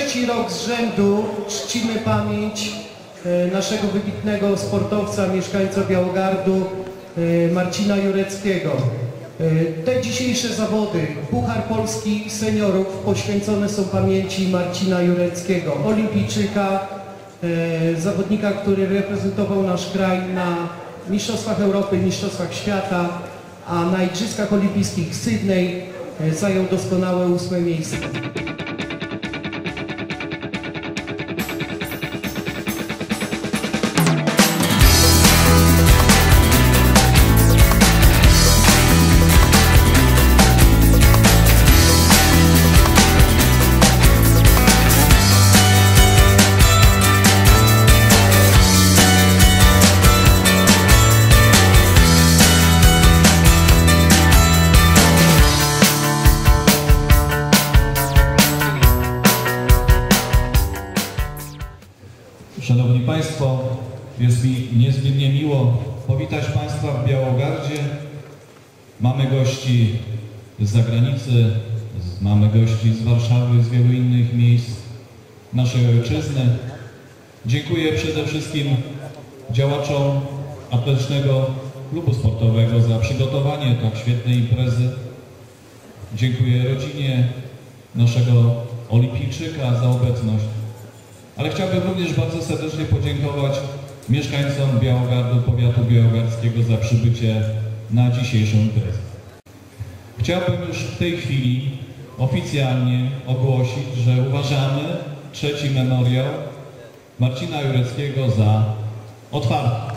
rok z rzędu czcimy pamięć e, naszego wybitnego sportowca, mieszkańca Białogardu, e, Marcina Jureckiego. E, Te dzisiejsze zawody, Puchar Polski Seniorów, poświęcone są pamięci Marcina Jureckiego, olimpijczyka, zawodnika, który reprezentował nasz kraj na Mistrzostwach Europy, Mistrzostwach Świata, a na Igrzyskach Olimpijskich w Sydney zajął doskonałe ósme miejsce. Szanowni Państwo, jest mi niezmiernie miło powitać Państwa w Białogardzie. Mamy gości z zagranicy, mamy gości z Warszawy, z wielu innych miejsc naszej ojczyzny. Dziękuję przede wszystkim działaczom Atletycznego Klubu Sportowego za przygotowanie tak świetnej imprezy. Dziękuję rodzinie naszego olimpijczyka za obecność. Ale chciałbym również bardzo serdecznie podziękować mieszkańcom Białogardu, powiatu białogardzkiego za przybycie na dzisiejszą imprezę. Chciałbym już w tej chwili oficjalnie ogłosić, że uważamy trzeci memoriał Marcina Jureckiego za otwarty.